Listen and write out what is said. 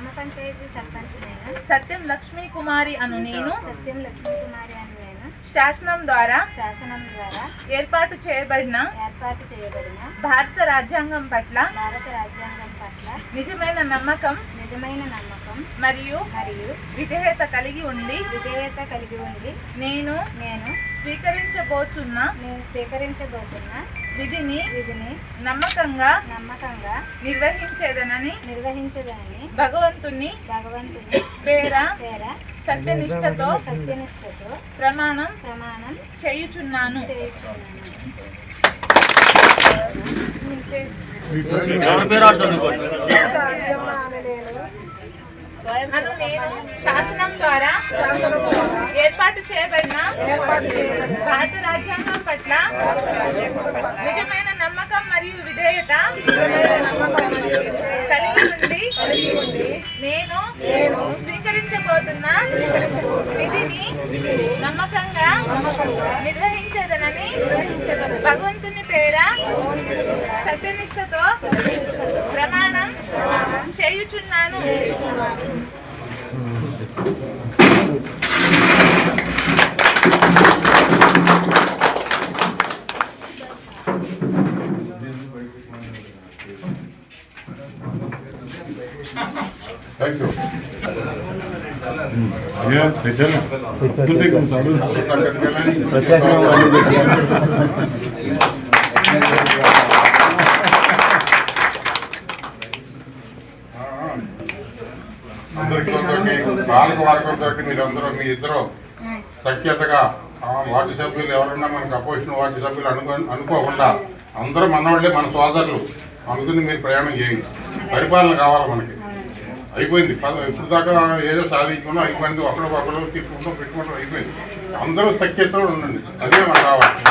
గ్రామ పంచాయతీ సర్పంచ్ నేను సత్యం లక్ష్మీ కుమారి అను నేను. సత్యం లక్ష్మీకుమారి అని నేను. శాసనం ద్వారా శాసనం ద్వారా ఏర్పాటు చేయబడిన ఏర్పాటు చేయబడిన భారత రాజ్యాంగం పట్ల భారత రాజ్యాంగం పట్ల నిజమైన నమ్మకం నిజమైన నమ్మకం మరియు మరియు విధేయత కలిగి ఉండి విధేయత కలిగి ఉండి నేను నేను స్వీకరించబోతున్న నేను స్వీకరించబోతున్న విధిని విధిని నమ్మకంగా నమ్మకంగా నిర్వహించేదనని నిర్వహించదని భగవంతుని భగవంతుని పేర పేర సత్యనిష్టతో సత్యనిష్టతో ప్రమాణం ప్రమాణం చేయుచున్నాను. చేయుచున్నాను అను నేను శాసనం ద్వారా ఏర్పాటు చేయబడిన భారత రాజ్యాంగం పట్ల నిజమైన నమ్మకం మరియు విధేయత కలిగి ఉండి నేను స్వీకరించబోతున్న విధిని నమ్మకంగా నిర్వహించదనని భగవంతుని పేర సత్యనిష్టతో ప్రమాణం చేయుచున్నాను. థ్యాంక్ యూ Ya, పెట్టాను అద్భుతంగా వర్గంతో మీరందరూ మీ ఇద్దరు సఖ్యతగా వాటి సభ్యులు ఎవరన్నా మనకు అపోజిషన్ వాటి సభ్యులు అనుకో అనుకోకుండా అందరూ మనవాళ్ళే మన సోదరులు. అందుకని మీరు ప్రయాణం చేయండి. పరిపాలన కావాలి మనకి. అయిపోయింది. పద- ఇప్పుడు దాకా ఏదో సాధించుకున్నాం అయిపోయింది. ఒకరు ఒకరు తీసుకుంటాం పెట్టుకుంటాం అయిపోయింది. అందరూ సఖ్యతో ఉండండి. అదే మనకు కావాలి.